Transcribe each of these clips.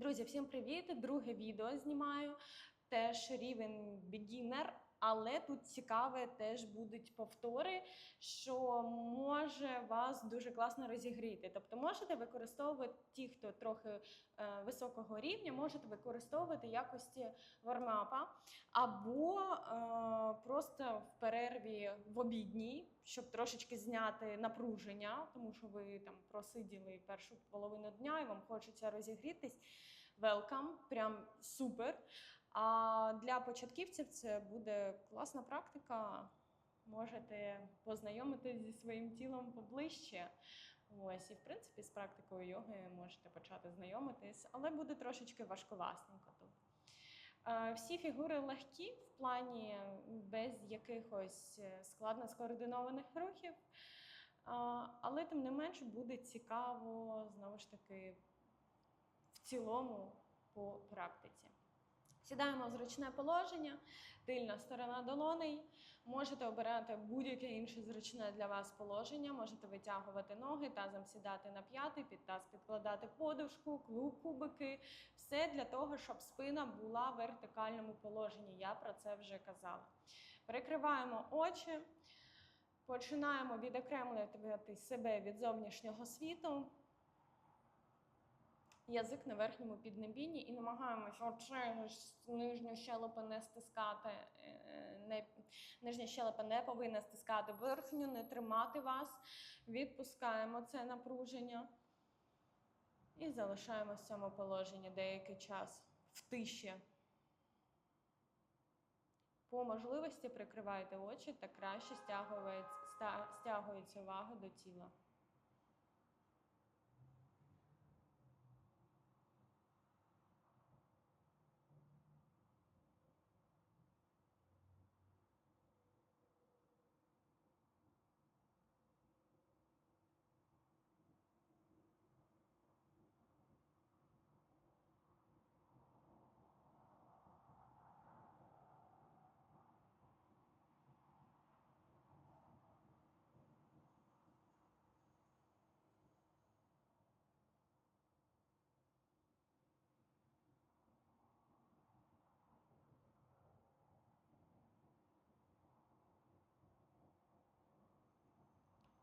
Друзі, всім привіт! Друге відео знімаю. Теж рівень beginner, але тут цікаве теж будуть повтори, що може вас дуже класно розігріти. Тобто можете використовувати ті, хто трохи е, високого рівня, можете використовувати якості вармапа, або е, просто в перерві в обідній, щоб трошечки зняти напруження, тому що ви там просиділи першу половину дня і вам хочеться розігрітись. Welcome, прям супер. А для початківців це буде класна практика. Можете познайомитись зі своїм тілом поближче. Ось, і в принципі з практикою йоги можете почати знайомитись, але буде трошечки важковасненько тут. Е, Всі фігури легкі в плані без якихось е, складно скоординованих рухів. Але тим не менш буде цікаво знову ж таки в цілому по практиці. Сідаємо в зручне положення, тильна сторона долоней. Можете обирати будь-яке інше зручне для вас положення. Можете витягувати ноги, тазом сідати на п'ятий, під таз підкладати подушку, клуб, кубики. Все для того, щоб спина була в вертикальному положенні. Я про це вже казала. Перекриваємо очі, починаємо відокремлювати себе від зовнішнього світу язик на верхньому піднебінні і намагаємося очей нижню щелепу не стискати. е, Не, нижня щелепа не повинна стискати верхню, не тримати вас. Відпускаємо це напруження і залишаємося в цьому положенні деякий час в тиші. По можливості прикривайте очі та краще стягується увага до тіла.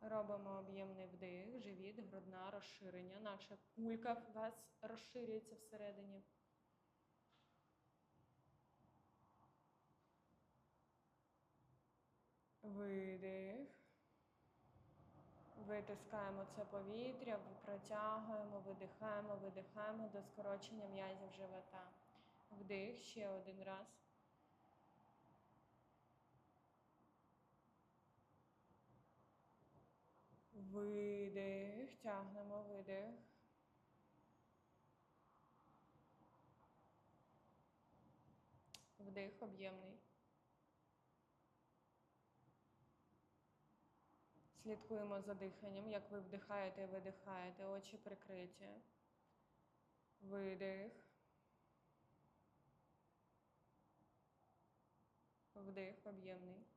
Робимо об'ємний вдих, живіт, грудна розширення. Наша кулька в вас розширюється всередині. Видих. Витискаємо це повітря, протягуємо, видихаємо, видихаємо до скорочення м'язів живота. Вдих ще один раз. Видих, тягнемо видих. Вдих об'ємний. Слідкуємо за диханням, як ви вдихаєте і видихаєте, очі прикриті. Видих. Вдих об'ємний.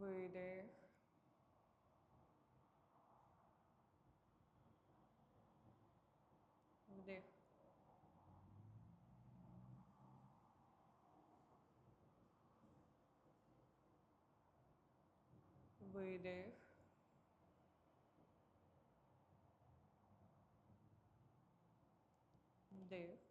Видих. Вдих. Видих. Вдих. Видих.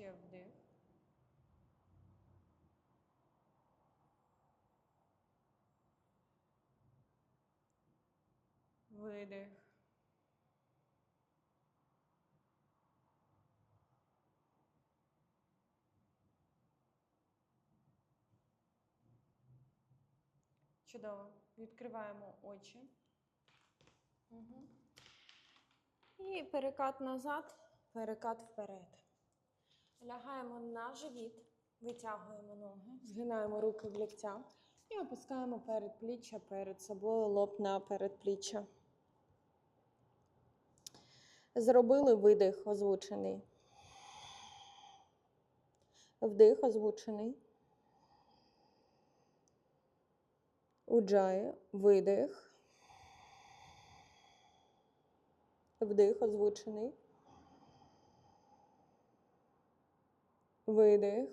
Ще вдих. Видих. Чудово. Відкриваємо очі. Угу. І перекат назад, перекат вперед. Лягаємо на живіт, витягуємо ноги, згинаємо руки в ліктя і опускаємо передпліччя перед собою, лоб на передпліччя. Зробили видих озвучений. Вдих озвучений. Уджає, видих. Вдих озвучений. Видих.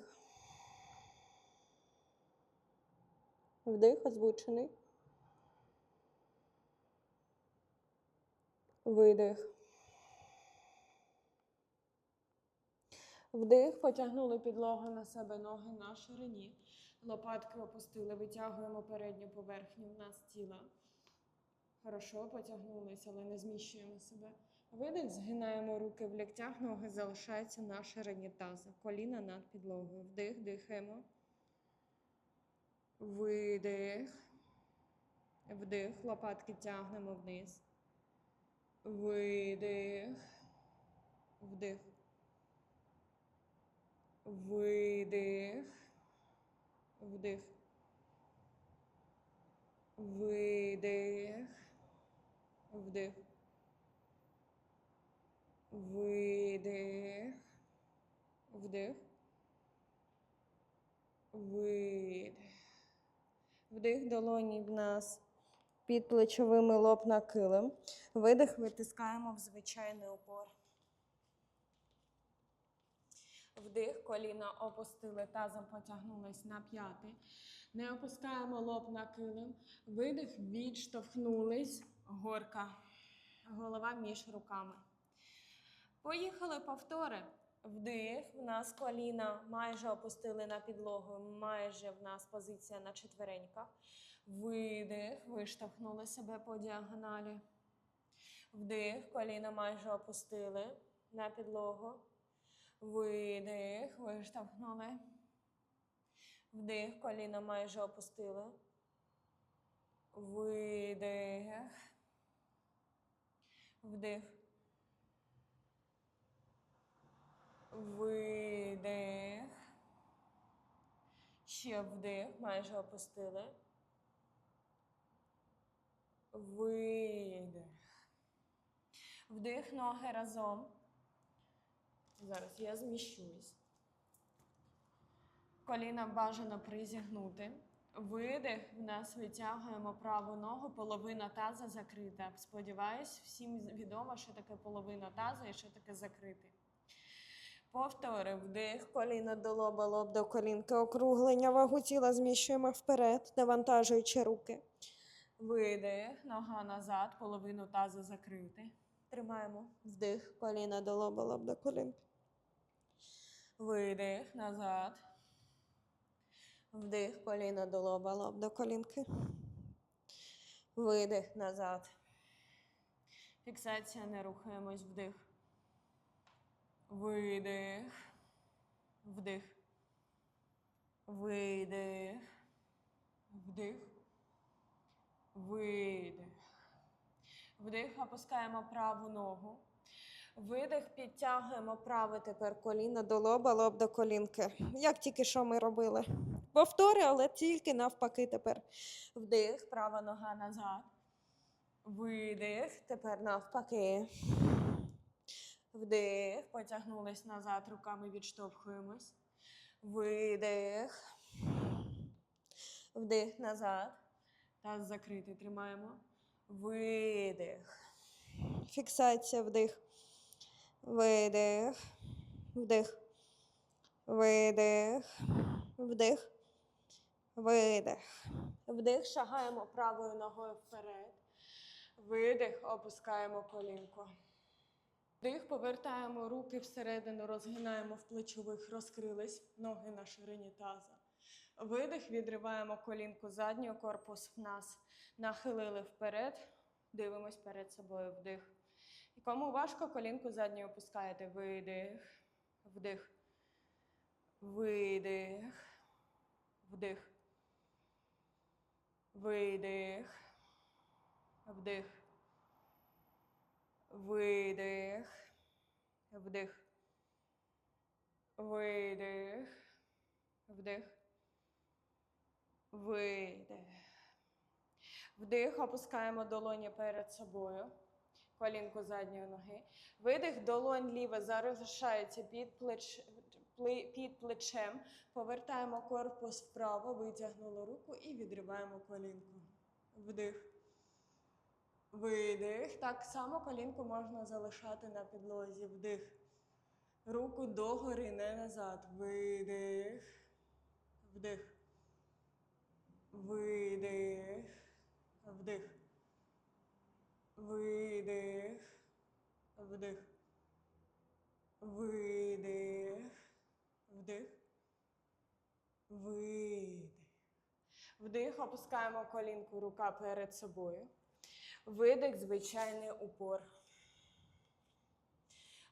Вдих озвучений. Видих. Вдих, потягнули підлогу на себе ноги на ширині. Лопатки опустили, витягуємо передню поверхню в нас тіла. Хорошо, потягнулися, але не зміщуємо себе. Видих, згинаємо руки в ліктях, ноги залишаються на ширині таза. Коліна над підлогою. Вдих, дихаємо. Видих. Вдих. Лопатки тягнемо вниз. Видих. Вдих. Видих. Вдих. Видих. Вдих. Видих. Вдих. Видих. Вдих долоні в нас під плечовими лоб на килим. Видих витискаємо в звичайний опор. Вдих, коліна опустили, тазом потягнулись на п'яти. Не опускаємо лоб на килим. Видих, відштовхнулись, горка. Голова між руками. Поїхали повтори. Вдих, в нас коліна майже опустили на підлогу, майже в нас позиція на четвереньках. Видих, виштовхнули себе по діагоналі. Вдих, коліна майже опустили на підлогу. Видих, виштовхнули. Вдих, коліна майже опустили. Видих. Вдих. Видих. Ще вдих, майже опустили. Видих. Вдих ноги разом. Зараз я зміщусь. Коліна бажано призігнути. Видих, в нас витягуємо праву ногу, половина таза закрита. Сподіваюсь, всім відомо, що таке половина таза і що таке закритий. Повтори вдих, коліна до лоба, лоб до колінки, округлення вагу тіла зміщуємо вперед, навантажуючи руки. Видих, нога назад, половину тазу закрити. Тримаємо вдих, коліна до лоба, лоб до колінки. Видих назад. Вдих, коліна до лоба, лоб до колінки. Видих назад. Фіксація, не рухаємось, вдих. Видих. Вдих. Видих. Вдих. Видих. Вдих, опускаємо праву ногу. Видих, підтягуємо праве тепер коліно до лоба, лоб до колінки. Як тільки що ми робили. Повтори, але тільки навпаки тепер. Вдих, права нога назад. Видих, тепер навпаки. Вдих, потягнулись назад, руками відштовхуємось. Видих. Вдих назад. Таз закритий. Тримаємо. Видих. Фіксація вдих. Видих. Вдих. Видих. Вдих. Видих. Вдих. Шагаємо правою ногою вперед. Видих. Опускаємо колінку. Вдих, повертаємо руки всередину, розгинаємо в плечових, розкрились ноги на ширині таза. Видих, відриваємо колінку заднього, корпус в нас нахилили вперед. Дивимось перед собою вдих. Кому важко, колінку задню опускаєте. Видих, вдих, видих, вдих, видих, вдих, видих, вдих, видих, вдих, видих. Вдих, опускаємо долоні перед собою, колінку задньої ноги. Видих, долонь ліва залишається під, плеч, пле- під плечем. Повертаємо корпус вправо, витягнули руку і відриваємо колінку. Вдих. Видих. Так само колінку можна залишати на підлозі. Вдих. Руку догори, не назад. Видих. Вдих. Видих. Вдих. Видих. Вдих. Видих. Вдих. Видих. Вдих, опускаємо колінку, рука перед собою. Видих, звичайний упор.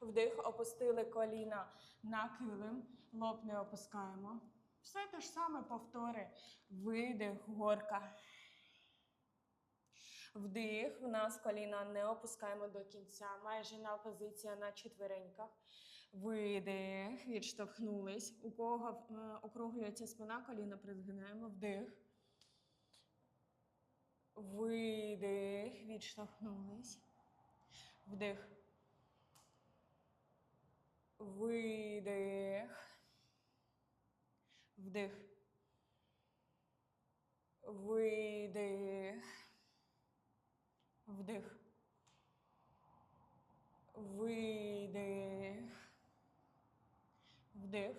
Вдих, опустили коліна на килим, лоб не опускаємо. Все те ж саме повтори. Видих, горка. Вдих, в нас коліна не опускаємо до кінця. Майже на позиція на четвереньках. Видих, відштовхнулись. У кого е, округлюється спина, коліна призгинаємо. Вдих. Видих, відштовхнулись. Вдих. Видих. Вдих. Видих. Вдих. Видих. Вдих.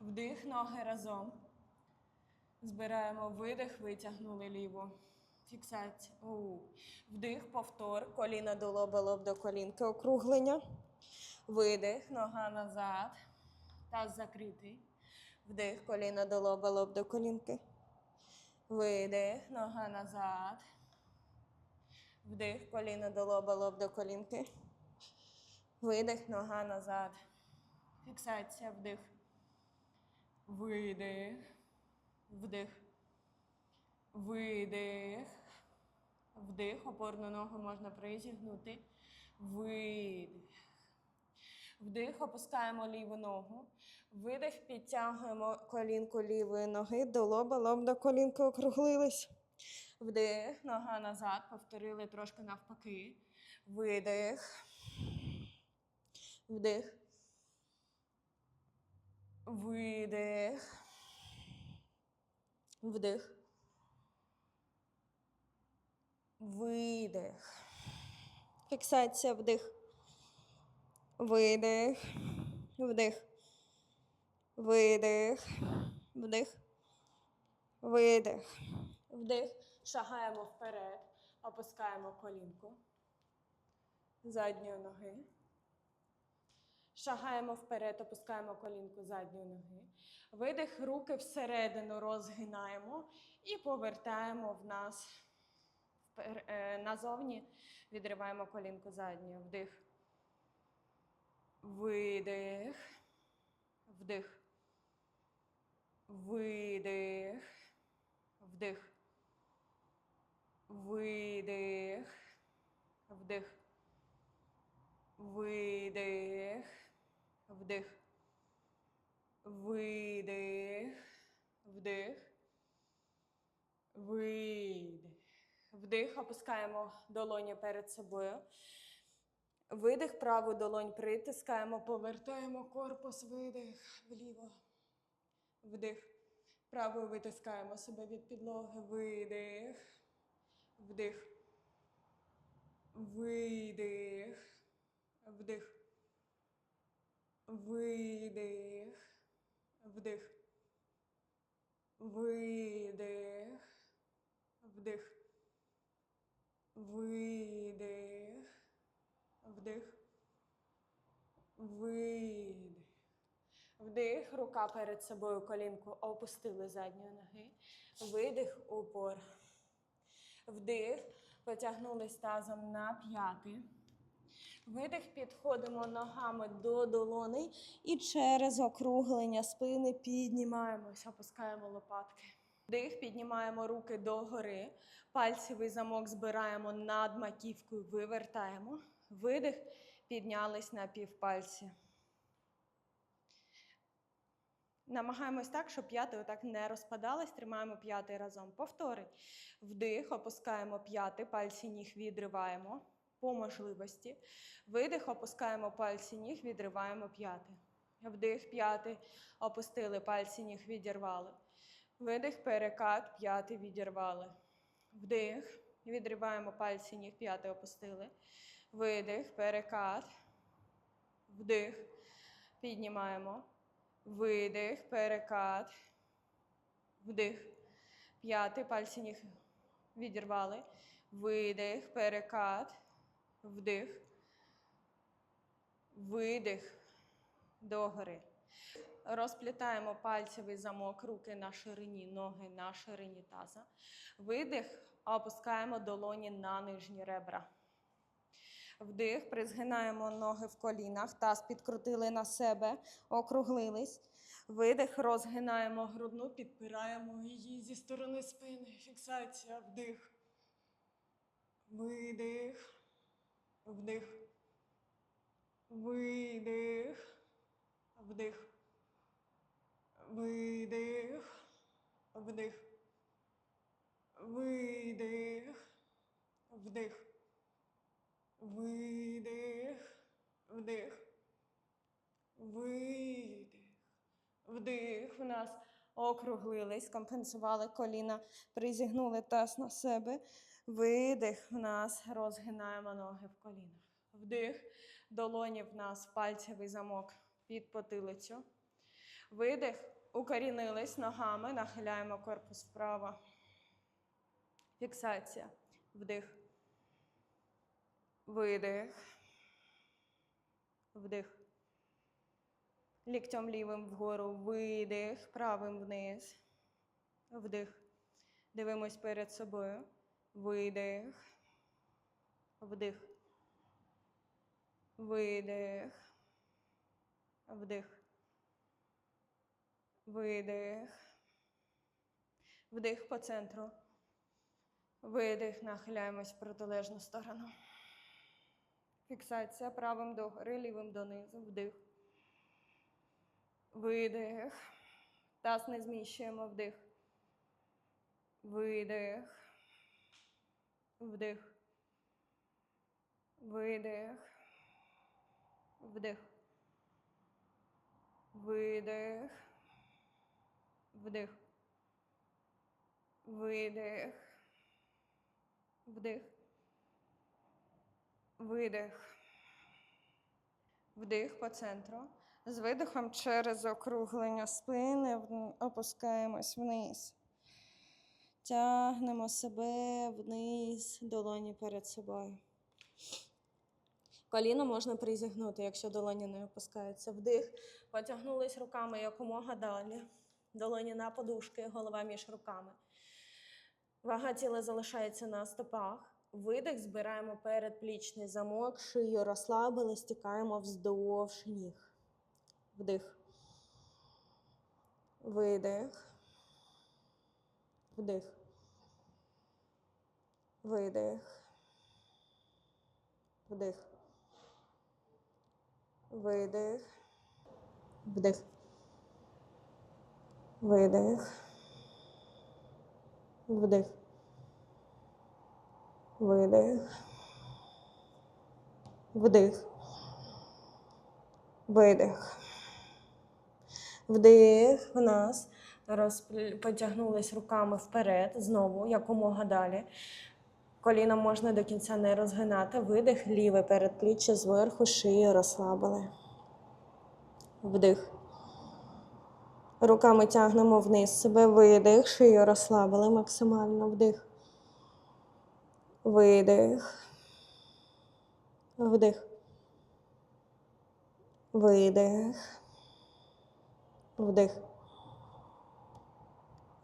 Видих. Вдих, ноги разом. Збираємо видих, витягнули ліву. Фіксація. Оу. Вдих, повтор. Коліна до лоба, лоб до колінки. Округлення. Видих, нога назад. Таз закритий. Вдих, коліна до лоба, лоб до колінки. Видих, нога назад. Вдих, коліна до лоба, лоб до колінки. Видих, нога назад. Фіксація, вдих. Видих. Вдих. Видих. Вдих. Опорну ногу можна призігнути. Видих. Вдих, опускаємо ліву ногу. Видих, підтягуємо колінку лівої ноги до лоба, лоб до колінки округлились. Вдих, нога назад, повторили трошки навпаки. Видих. Вдих. Видих. Вдих. Видих. Фіксація вдих. Видих. Вдих. Видих. Вдих. Видих. Вдих. Шагаємо вперед. Опускаємо колінку. Задньої ноги. Шагаємо вперед, опускаємо колінку задньої ноги. Видих, руки всередину розгинаємо і повертаємо в нас е, назовні. Відриваємо колінку задньою. Вдих. Видих. Вдих. Видих. Вдих. Видих. Вдих. Видих. Вдих. Видих. Вдих. Видих. Вдих. Опускаємо долоні перед собою. Видих, праву долонь притискаємо, повертаємо корпус, видих вліво. Вдих. Правою витискаємо себе від підлоги. Видих. Вдих. Видих. Вдих. Видих. Вдих. Видих. Вдих. Видих. Вдих. Видих. Вдих, рука перед собою, колінку опустили задньої ноги. Видих, упор. Вдих, потягнулись тазом на п'яти. Видих, підходимо ногами до долоней і через округлення спини піднімаємось, опускаємо лопатки. Вдих, піднімаємо руки догори. Пальцевий замок збираємо над маківкою, вивертаємо. Видих, піднялись на півпальці. Намагаємось так, щоб п'яти отак не розпадались, тримаємо п'ятий разом. Повтори. Вдих, опускаємо п'яти, пальці ніг відриваємо по можливості. Видих, опускаємо пальці ніг, відриваємо п'яти. Вдих, п'ятий, опустили, пальці ніг відірвали. Видих, перекат, п'ятий відірвали. Вдих, відриваємо пальці ніг, п'ятий опустили. Видих, перекат. Вдих, піднімаємо. Видих, перекат. Вдих. П'ятий пальці ніг відірвали. Видих, перекат. Вдих. Видих. Догори. Розплітаємо пальцевий замок, руки на ширині, ноги на ширині таза. Видих, опускаємо долоні на нижні ребра. Вдих, призгинаємо ноги в колінах, таз підкрутили на себе, округлились. Видих, розгинаємо грудну, підпираємо її зі сторони спини. Фіксація, вдих. Видих. Вдих. Видих. Вдих. Видих. Вдих. Видих. Вдих. Видих, вдих, видих, вдих. В нас округлились, компенсували коліна, призігнули таз на себе. Видих в нас, розгинаємо ноги в колінах. Вдих, долоні в нас пальцевий замок під потилицю. Видих, укорінились ногами, нахиляємо корпус вправо. Фіксація. Вдих. Видих. Вдих. Ліктем лівим вгору. Видих. Правим вниз. Вдих. Дивимось перед собою. Видих. Вдих. Видих. Вдих. Видих. Вдих по центру. Видих. Нахиляємось в протилежну сторону. Фіксація правим догори, лівим донизу. Вдих. Видих. Таз не зміщуємо. Вдих. Видих. Вдих. Видих. Вдих. Видих. Вдих. Видих. Вдих. Видих. Вдих по центру. З видихом через округлення спини опускаємось вниз. Тягнемо себе вниз, долоні перед собою. Коліно можна призігнути, якщо долоні не опускаються. Вдих. Потягнулись руками якомога далі. Долоні на подушки, голова між руками. Вага тіла залишається на стопах. Видих, збираємо передплічний замок, шию розслабили, стікаємо вздовж ніг. Вдих. Видих. Вдих. Видих. Вдих. Видих. Вдих. Видих. Вдих. Видих. Вдих. Видих. Вдих в нас. Розпл- Потягнулись руками вперед, знову, якомога далі. Коліна можна до кінця не розгинати. Видих, ліве передпліччя зверху, шию розслабили. Вдих. Руками тягнемо вниз себе, видих, шию розслабили максимально. Вдих. Видих. Вдих. Видих. Вдих.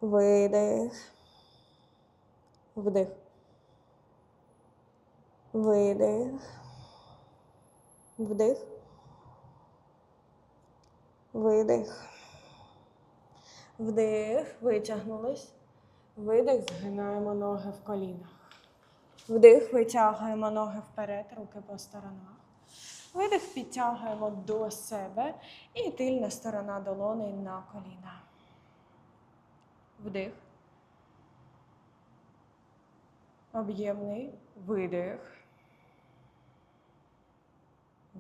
Видих. Вдих. Видих. Вдих. Видих. Вдих. Витягнулись. Видих. Згинаємо ноги в колінах. Вдих. Витягуємо ноги вперед, руки по сторонах. Видих, підтягуємо до себе і тильна сторона долони на коліна. Вдих. Об'ємний видих.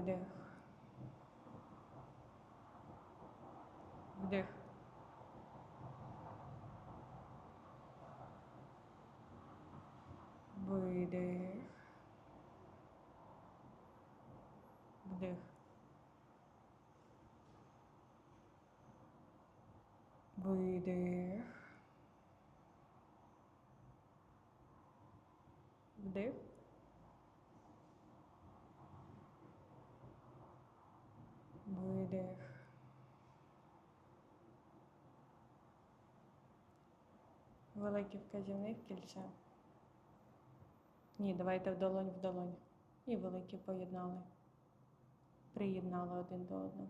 выдох. Вдох. Выдох. Вдох. Выдох. Вдох. Великий вказівник кільце. Ні, давайте в долонь в долонь. І великі поєднали. Приєднали один до одного.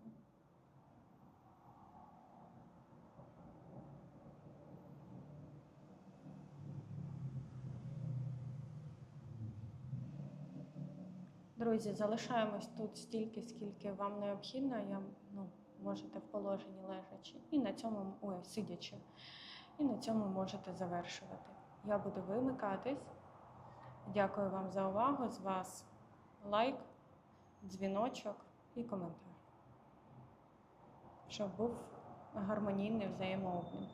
Друзі, залишаємось тут стільки, скільки вам необхідно. Я, ну, можете в положенні лежачи. І на цьому, ой, сидячи. І на цьому можете завершувати. Я буду вимикатись. Дякую вам за увагу. З вас лайк, дзвіночок і коментар. Щоб був гармонійний взаємообмін.